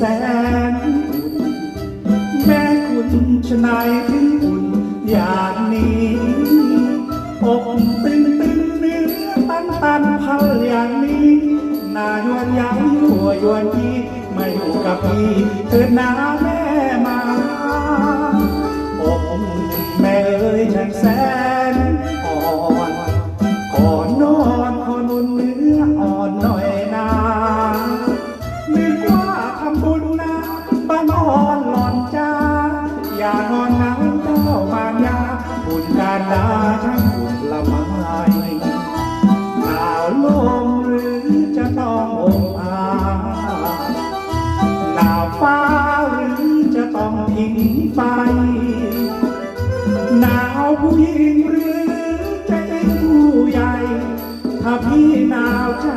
แสนอุ่นแม้คุณชนายถึงอุ่นอย่างนี้อกตึงตึงเนื้อตันตันพันอย่างนี้นายวนยั้งยั่วยวนที่มาอยู่กับพี่เถิดนาแม่มาอกแม่เอ๋ยฉันแสนานอ่อนหลอนจ้า อย่านอนเหงเจ้ามารยาบุญการดาทั้งบุญละไม้หนาวลมหรือจะต้ององอาหนาวฟ้าหรือจะต้องทิ้งไฟหนาวผู้หญิงหรือจะเป็นผู้ใหญ่ ถ้าพี่หนาวใจ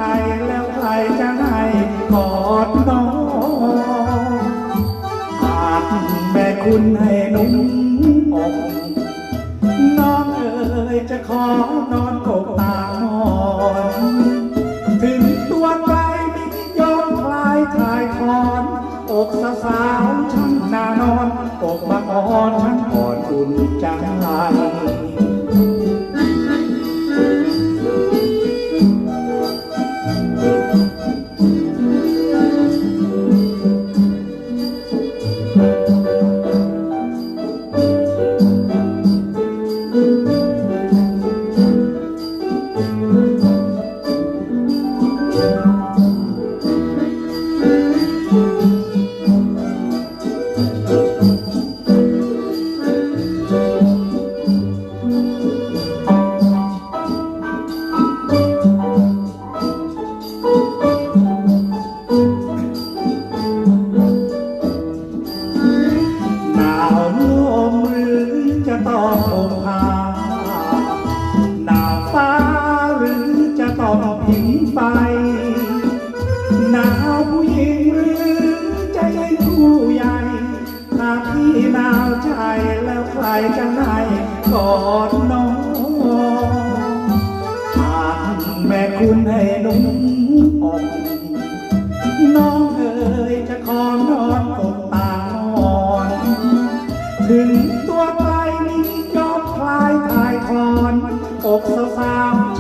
แล้วใครจะห้ก แม่คุณให้นุ่มอกน้องเอ๋ยจะขอนอนกกตามอนถึงตัวไกลมิยอมคลายคลายคลอนอกสาวสาวช่างนานอนอกบางอ่อนช่างอ่อนอุ่นใจห ต้ององพาหนาฟ้าหรือจะต้องผิงไฟหนาวผู้หญิงหรือจะใช่ผู้ใหญ่ถ้าพี่หนาวใจแล้วใครจะให้กอดน้องหากแม่คุณให้นุ่มอกน้องเอ๋ยจะขอนอนกบตาอ่อนถึง อกสาว